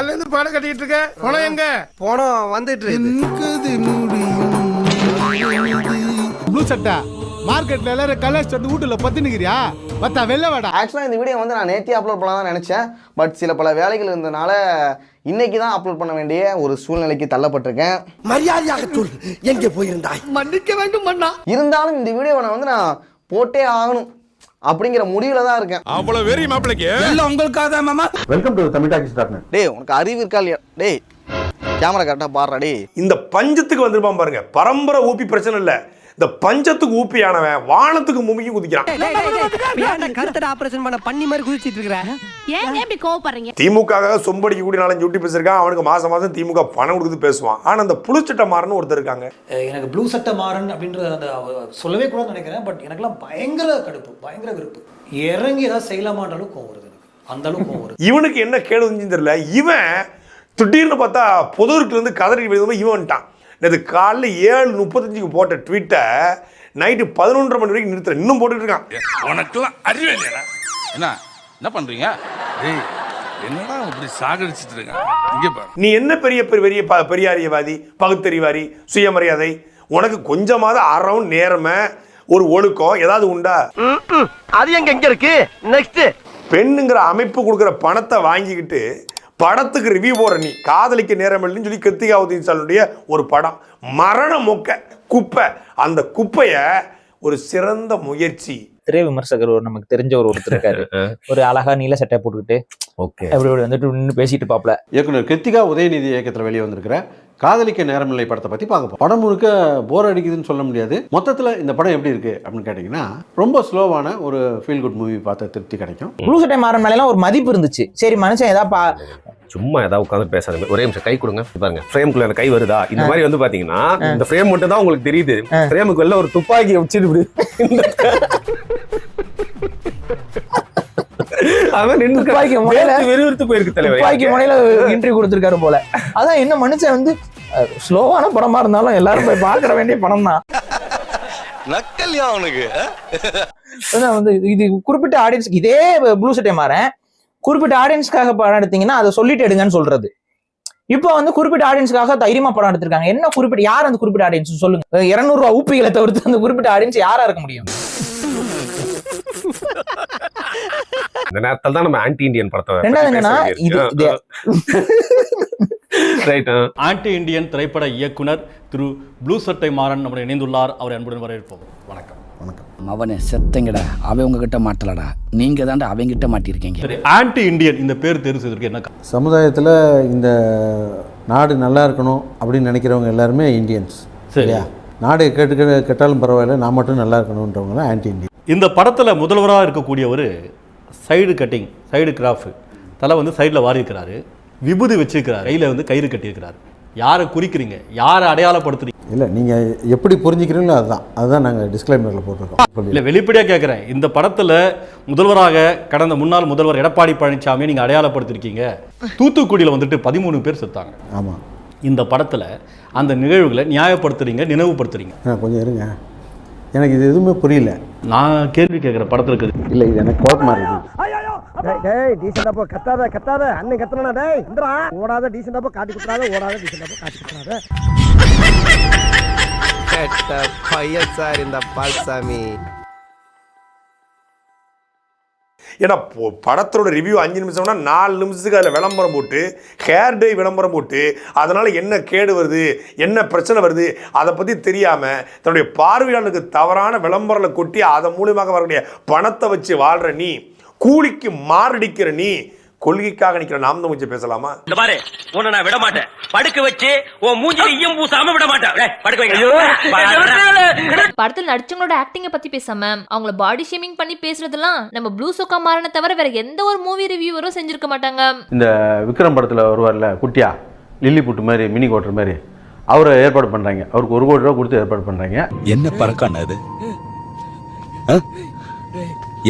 காலையில இருந்து பாடம் கட்டிட்டு இருக்க? போன எங்க? போனோம் வந்துட்டு இருக்குது ப்ளூ சட்டை மார்க்கெட்ல எல்லாரும் கலர்ஸ் வந்து வீட்டுல பத்து நிக்கிறியா பத்தா வெளில வாடா. ஆக்சுவலாக இந்த வீடியோ வந்து நான் நேற்றே அப்லோட் பண்ணலாம் தான் நினச்சேன். பட் சில பல வேலைகள் இருந்தனால இன்னைக்கு தான் அப்லோட் பண்ண வேண்டிய ஒரு சூழ்நிலைக்கு தள்ளப்பட்டிருக்கேன். மரியாதையாக சொல் எங்கே போயிருந்தாய்? மன்னிக்க வேண்டும் மன்னா இருந்தாலும் இந்த வீடியோவை நான் வந்து நான் போட்டே ஆகணும். அப்படிங்கிற முடிவில் தான் இருக்கேன். அவ்வளவு வெறி மாப்பிளைக்கு? எல்லாம் உங்களுக்காக தான் மாமா welcome to Tamil talkies dot டேய் உனக்கு அறிவு இருக்கா இல்லையா? டேய் கேமரா கரெக்டாக பாடுறா டேய். இந்த பஞ்சத்துக்கு வந்திருப்பான் பாருங்க. பரம்பரை ஊப்பி பிரச்சனை இல்ல. இந்த பஞ்சத்துக்கு ஊப்பியானவன் வானத்துக்கு முமிக்கி குதிக்கிறான். கருத்தட ஆபரேஷன் பண்ண பண்ணி மாதிரி குதிச்சிட்டு இருக்கிற? ஏங்க இப்படி கோவப்படுறீங்க? திமுக சொம்படிக்கு கூடி நாலஞ்சு யூடியூப் பேசிருக்கான் அவனுக்கு மாசம் மாசம் திமுக பணம் கொடுத்து பேசுவான். ஆனா அந்த புளிச்சட்ட மாறன்னு ஒருத்தர் இருக்காங்க. எனக்கு ப்ளூ சட்டை மாறன் அப்படின்ற அந்த சொல்லவே கூடாதுன்னு நினைக்கிறேன். பட் எனக்கெல்லாம் பயங்கர கடுப்பு பயங்கர வெறுப்பு. இறங்கி ஏதாவது செய்யலாமான்ற அளவுக்கு கோவம் வருது அந்த அளவுக்கு கோவம் வருது. இவனுக்கு என்ன கேடு தெரியல. இவன் திடீர்னு பார்த்தா பொதுவுக்குல இருந்து கதறி விழுந்தவன் இவன் வந்துட்டான். நேற்று காலைல ஏழு முப்பத்தஞ்சுக்கு போட்ட ட்வீட்டை நைட்டு பதினொன்றரை மணி வரைக்கும் நிறுத்துறேன். இன்னும் போட்டுட்டு இருக்கான். உனக்கெல்லாம் அறிவு இல்லையா என்ன என்ன பண்றீங்க? டேய் என்னடா இப்படி சாகடிச்சிட்டு இருக்க இங்க பாரு. நீ என்ன பெரிய பெரிய பெரிய பெரியாரியவாதி பகுத்தறிவாதி சுயமரியாதை? உனக்கு கொஞ்சமாவது அறம் நேர்மை ஒரு ஒழுக்கம் ஏதாவது உண்டா? அது எங்க எங்க இருக்கு? நெக்ஸ்ட் பெண்ணுங்கிற அமைப்பு கொடுக்குற பணத்தை வாங்கிக்கிட்டு படத்துக்கு ரிவ்யூ போற நீ. காதலிக்க நேரம் இல்லைன்னு சொல்லி கிருத்திகாவதி சாலுடைய ஒரு படம். மரண மொக்க குப்பை. அந்த குப்பையை ஒரு சிறந்த முயற்சி. திரை விமர்சகர் ஒரு நமக்கு தெரிஞ்ச ஒரு ஒருத்தர் இருக்காரு. ஒரு அழகா நீல சட்டை போட்டுக்கிட்டு ஓகே. அப்படி வந்துட்டு நின்னு பேசிட்டு பாப்பல இயக்குனர் கிருத்திகா உதயநிதி இயக்கத்தில் வெளியே வந்திருக்கிற காதலிக்க நேரமில்லை படத்தை பற்றி பார்க்க. படம் முழுக்க போர் அடிக்குதுன்னு சொல்ல முடியாது. மொத்தத்தில் இந்த படம் எப்படி இருக்கு அப்படின்னு கேட்டிங்கன்னா ரொம்ப ஸ்லோவான ஒரு ஃபீல் குட் மூவி பார்த்த திருப்தி கிடைக்கும். ப்ளூ சட்டை மாறன் மேல ஒரு மதிப்பு இருந்துச்சு. சரி மனுஷன் ஏதாவது சும்மா ஏதாவது உட்காந்து பேசாத ஒரே நிமிஷம் கை கொடுங்க. பாருங்க ஃப்ரேம்குள்ள கை வருதா? இந்த மாதிரி வந்து பாத்தீங்கன்னா இந்த ஃப்ரேம் மட்டும் தான் உங்களுக்கு தெரியுது. ஃப்ரேமுக்கு வெளில ஒரு துப்பாக்கி வச்சுட்டு இப்படி வெறுவிறுத்து போயிருக்கு துப்பாக்கி தலைவர் முனையில இன்டர்வியூ கொடுத்துருக்காரு போல. அதான் என்ன மனுஷன் வந்து ஸ்லோவான படமா இருந்தாலும் எல்லாரும் போய் பார்க்கற வேண்டிய படம் தான் நக்கல்யா அவனுக்கு வந்து இது- குறிப்பிட்ட ஆடியன்ஸ் இதே ப்ளூ சட்டை மாறேன். குறிப்பிட்ட ஆடியன்ஸ்க்காக படம் எடுத்தீங்கன்னா அதை சொல்லிட்டு எடுங்கன்னு சொல்றது. இப்போ வந்து குறிப்பிட்ட ஆடியன்ஸ்க்காக தைரியமா படம் எடுத்திருக்காங்க. என்ன குறிப்பிட்ட யார் அந்த குறிப்பிட்ட ஆடியன்ஸ் சொல்லுங்க. இருநூறு ரூபா ஊப்பிகளை தவிர்த்து அந்த குறிப்பிட்ட ஆடியன்ஸ் யாரா இருக்க முடியும்? இந்த நேரத்துல தான் நம்ம ஆன்டி இந்தியன் படத்தை ரெண்டாவது என்னன்னா ரைட் ஆன்டி இந்தியன் திரைப்பட இயக்குனர் திரு ப்ளூ சட்டை மாறன் நம்முடைய இணைந்துள்ளார். அவர் அன்புடன் வரவேற்போம். வணக்கம். அவனே செத்தங்கடா. அவன் உங்ககிட்ட மாட்டலடா. நீங்க தாண்டா அவங்கிட்ட மாட்டிருக்கீங்க சரி ஆன்டி இந்தியன் இந்த பேர் தேர்வு செய்வதற்கு என்ன? சமுதாயத்தில் இந்த நாடு நல்லா இருக்கணும் அப்படின்னு நினைக்கிறவங்க எல்லாருமே இந்தியன்ஸ் சரி. இல்லையா? நாடு கெட்டு கெ- கெட்டாலும் பரவாயில்ல நான் மட்டும் நல்லா இருக்கணுன்றவங்க தான் ஆன்டி இந்தியன் இந்த படத்துல முதல்வராக இருக்கக்கூடியவர் சைடு கட்டிங் சைடு கிராஃப் தலை வந்து சைடில் வாரி இருக்கிறாரு விபூதி வச்சிருக்கிறார். கையில வந்து கயிறு கட்டியிருக்கிறாரு. யாரை குறிக்கிறீங்க? யாரை அடையாளப்படுத்துறீங்க? இல்லை நீங்கள் எப்படி புரிஞ்சுக்கிறீங்களோ அதுதான். அதுதான் நாங்கள் டிஸ்க்ளைமரில் போட்டிருக்கோம். இல்ல வெளிப்படையா கேட்குறேன் இந்த படத்துல முதல்வராக கடந்த முன்னாள் முதல்வர் எடப்பாடி பழனிசாமியை நீங்க அடையாளப்படுத்திருக்கீங்க. தூத்துக்குடியில வந்துட்டு பதிமூணு பேர் செத்தாங்க. ஆமாம் இந்த படத்துல அந்த நிகழ்வுகளை நியாயப்படுத்துறீங்க நினைவுபடுத்துறீங்க. கொஞ்சம் இருங்க. எனக்கு இது எதுவுமே புரியல. நான் கேள்வி கேட்குற படத்துல இருக்குது இல்லை இது எனக்கு குழப்பமா இருக்குது டேய் டேய் டீசெண்டா போ கத்தாத கத்தாத. அண்ணன் கத்தனா டேய் ஓடாத டீசெண்டா போ காட்டி குத்துறாத ஓடாத டீசெண்டா போ காட்டி குத்துறாத கேட்ட பையன் சார் இந்த பால்சாமி. ஏன்னா படத்தோட ரிவ்யூ அஞ்சு நிமிஷம்னா நாலு நிமிஷத்துக்கு அதில் விளம்பரம் போட்டு ஹேர் டே விளம்பரம் போட்டு அதனால் என்ன கேடு வருது என்ன பிரச்சனை வருது அதை பற்றி தெரியாமல் தன்னுடைய பார்வையாளருக்கு தவறான விளம்பரங்களை கொட்டி அதன் மூலியமாக வரக்கூடிய பணத்தை வச்சு வாழ்கிற நீ கூலிக்கு மாரடிக்கிற நீ கொள்கைக்காக நிற்கிற நாம் தான் கொஞ்சம் பேசலாமா? இந்த பாரு உன்னை நான் விட மாட்டேன் படுக்க வச்சு உன் மூஞ்சில ஈயம் பூசாம விட மாட்டேன் டேய், படுக்க வைங்க. படத்துல நடிச்சவங்களோட ஆக்டிங்க பத்தி பேசாம அவங்கள பாடி ஷேமிங் பண்ணி பேசுறதெல்லாம் நம்ம ப்ளூ சொக்கா மாறனை தவிர வேற எந்த ஒரு மூவி ரிவ்யூவரும் செஞ்சிருக்க மாட்டாங்க. இந்த விக்ரம் படத்தில் வருவார்ல குட்டியா லில்லி புட்டு மாதிரி மினி கோட்டர் மாதிரி அவரை ஏற்பாடு பண்ணுறாங்க அவருக்கு ஒரு கோடி ரூபா கொடுத்து ஏற்பாடு பண்ணுறாங்க என்ன பழக்கம் அது?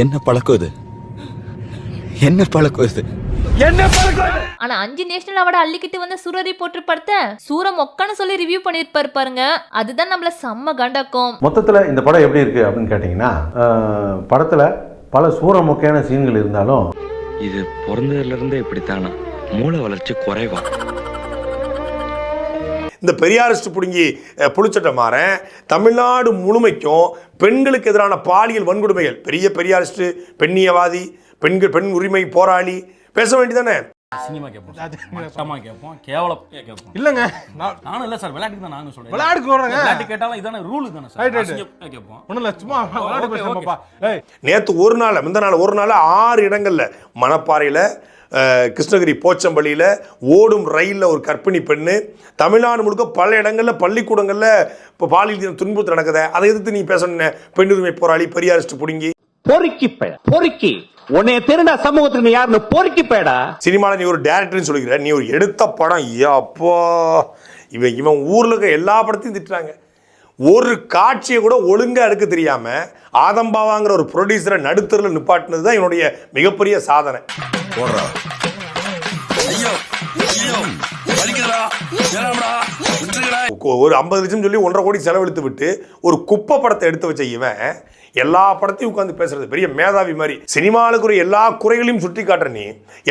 என்ன பழக்கம் இது என்ன பழக்கம் இது? ஆனா அஞ்சு நேஷனல் அவார்டு அள்ளிக்கிட்டு வந்த சூரரி போட்டு படத்தை சூர மொக்கன்னு சொல்லி ரிவ்யூ பண்ணிருப்பாரு பாருங்க. அதுதான் நம்மள செம்ம கண்டக்கும். மொத்தத்தில் இந்த படம் எப்படி இருக்குது அப்படின்னு கேட்டிங்கன்னா படத்தில் பல சூற மொக்கையான சீன்கள் இருந்தாலும் இது பிறந்ததுல இருந்தே இப்படித்தானா? மூளை வளர்ச்சி குறைவா? இந்த பெரியாரிஸ்ட் பிடுங்கி புளிச்சட்டை மாறன் தமிழ்நாடு முழுமைக்கும் பெண்களுக்கு எதிரான பாலியல் வன்கொடுமைகள். பெரிய பெரியாரிஸ்ட் பெண்ணியவாதி பெண்கள் பெண் உரிமை போராளி பேச வேண்டியதானே? சினிமா கேட்போம் மட்டமா கேட்போம் கேவலம் கேட்போம் இல்லங்க. நான் நானும் இல்ல சார் விளையாட்டுக்கு தான் நானும் சொல்றேன். விளையாட்டுக்கு வர்றேங்க. விளையாட்டு கேட்டாலும் இதான ரூல் தானே Right, சார் right. அசிங்கமா கேட்போம் ஒண்ணும் இல்ல சும்மா விளையாட்டு okay, பேசுறப்பா ஏய். நேற்று ஒரு நாள் முந்த நாள் ஒரு நாள் ஆறு இடங்கள்ல மணப்பாறையில் கிருஷ்ணகிரி போச்சம்பள்ளியில் ஓடும் ரயிலில் ஒரு கர்ப்பிணி பெண்ணு தமிழ்நாடு முழுக்க பல இடங்களில் பள்ளிக்கூடங்களில் இப்போ பாலியல் துன்புறுத்தல் நடக்குது அதை எதிர்த்து நீ பேசணும் பெண் உரிமை போராளி பெரியாரிஸ்ட் பிடுங்கி. பொறுக்கி பொறுக்கி. உன்னைய திருடா சமூகத்துக்கு நீ யாருன்னு பொறுக்கி பேடா சினிமாவில் நீ ஒரு டேரக்டர்னு சொல்லிக்கிற. நீ ஒரு எடுத்த படம் அப்போ. இவன் இவன் ஊரில் இருக்க எல்லா படத்தையும் திட்டுறாங்க. ஒரு காட்சியை கூட ஒழுங்கா எடுக்க தெரியாம ஆதம்பாவாங்கிற ஒரு ப்ரொடியூசரை நடுத்தரில் நிப்பாட்டினது தான் என்னுடைய மிகப்பெரிய சாதனை. ஒரு ஐம்பது லட்சம் சொல்லி ஒன்றரை கோடி செலவழித்து விட்டு ஒரு குப்பை படத்தை எடுத்து வச்ச இவன் எல்லா படத்தையும் உட்காந்து பேசுறது. பெரிய மேதாவி மாதிரி. சினிமாவுக்குரிய எல்லா குறைகளையும் சுட்டி காட்டுற நீ.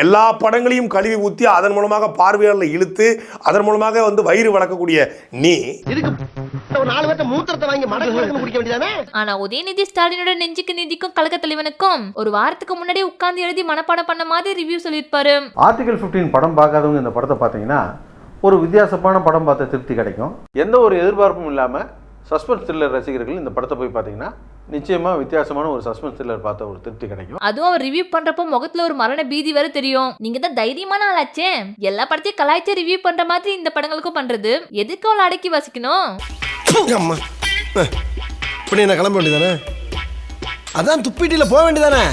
எல்லா படங்களையும் கழுவி ஊத்தி அதன் மூலமாக பார்வையாளர்களை இழுத்து அதன் மூலமாக வந்து வயிறு வளர்க்கக்கூடிய நீ. ஒரு நாலு பேர்த்த மூத்திரத்தை வாங்கி மடக்கு குடிக்க வேண்டியதானே? ஆனா உதயநிதி ஸ்டாலினோட நெஞ்சுக்கு நிதிக்கும் கழக தலைவனுக்கும் ஒரு வாரத்துக்கு முன்னாடி உட்கார்ந்து எழுதி மனப்பாடம் பண்ண மாதிரி ரிவ்யூ சொல்லியிருப்பாரு. ஆர்டிகல் 15 படம் பார்க்காதவங்க இந்த படத்தை பார்த்தீங்கன்னா ஒரு வித்தியாசமான படம் பார்த்த திருப்தி கிடைக்கும். எந்த ஒரு எதிர்பார்ப்பும் இல்லாமல் சஸ்பென்ஸ் த்ரில்லர் ரசிகர்கள் இந்த படத்தை போய் பார்த்தீங்கன்னா நிச்சயமாக வித்தியாசமான ஒரு சஸ்பென்ஸ் த்ரில்லர் பார்த்த ஒரு திருப்தி கிடைக்கும். அதுவும் அவர் ரிவ்யூ பண்றப்போ முகத்துல ஒரு மரண பீதி வேற தெரியும். நீங்க தான் தைரியமான ஆளாச்சே. எல்லா படத்தையும் கலாய்ச்சி ரிவ்யூ பண்ற மாதிரி இந்த படங்களுக்கும் பண்றது. எதுக்கு அவளை அடக்கி வாசிக்கணும்? அம்மா. இப்படி என்ன கிளம்ப வேண்டியதானே? அதான் துப்பிட்டில போக வேண்டியதானே?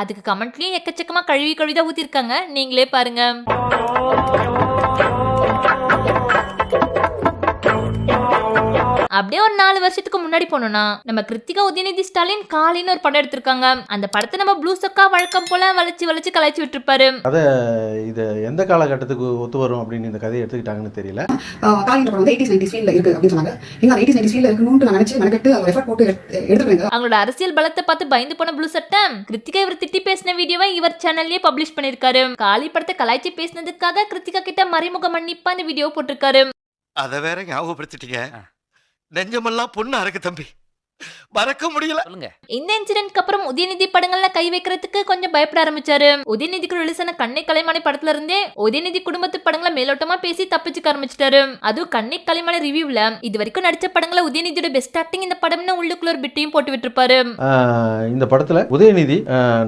அதுக்கு கமெண்ட்லயும் எக்கச்சக்கமா கழுவி கழுவி தான் ஊத்திருக்காங்க. நீங்களே பாருங்க. அப்படியே ஒரு நாலு வருஷத்துக்கு முன்னாடி போனோம்னா நம்ம கிருத்திகா உதயநிதி ஸ்டாலின் காலின்னு ஒரு படம் எடுத்திருக்காங்க. அந்த படத்தை நம்ம ப்ளூ சொக்கா வழக்கம் போல வளைச்சு வளைச்சு கலாய்ச்சி விட்டுருப்பாரு. அதை இது எந்த காலகட்டத்துக்கு ஒத்து வரும் அப்படின்னு இந்த கதையை எடுத்துக்கிட்டாங்கன்னு தெரியல. காலின்ற படம் வந்து எயிட்டிஸ் நைன்டிஸ் ஃபீல்ல இருக்கு அப்படின்னு சொன்னாங்க. எங்க அந்த எயிட்டிஸ் நைன்டிஸ் ஃபீல்ல இருக்கணும்னு நான் நினைச்சு மெனக்கெட்டு ஒரு எஃபர்ட் போட்டு எடுத்து- எடுத்துருவேங்க. அவங்களோட அரசியல் பலத்தை பார்த்து பயந்து போன ப்ளூ சட்டை கிருத்திகா இவர் திட்டி பேசின வீடியோவை இவர் சேனல்லயே பப்ளிஷ் பண்ணிருக்காரு காளி படத்தை கலாய்ச்சி பேசினதுக்காக கிருத்திகா கிட்ட மறைமுக மன்னிப்பா இந்த வீடியோ போட்டிருக்காரு. அத வேற ஞாபகப்படுத்திட்டீங்க. நெஞ்சமெல்லாம் பொண்ணு அறக்கு தம்பி. மறக்க முடியல. இந்த இன்சிடென்ட்க்கு அப்புறம் உதயநிதி படங்கள்ல கை வைக்கிறதுக்கு கொஞ்சம் பயப்பட ஆரம்பிச்சாரு. உதயநிதிக்கு ரிலீஸ் ஆன கண்ணை கலைமணி படத்துல இருந்தே உதயநிதி குடும்பத்து படங்களை மேலோட்டமா பேசி தப்பிச்சுக்க ஆரம்பிச்சிட்டாரு. அதுவும் கண்ணை கலைமணி ரிவ்யூல இது வரைக்கும் நடிச்ச படங்களை உதயநிதியோட பெஸ்ட் ஆக்டிங் இந்த படம்னு உள்ளுக்குள்ள ஒரு பிட்டையும் போட்டு விட்டுருப்பாரு. இந்த படத்தில் உதயநிதி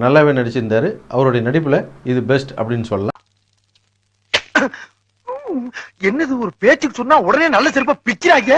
நல்லாவே நடிச்சிருந்தாரு. அவருடைய நடிப்பில் இது பெஸ்ட் அப்படின்னு சொல்லலாம். என்னது ஒரு பேச்சுக்கு சொன்னா உடனே நல்ல சிறப்பா பிக்கிறாங்க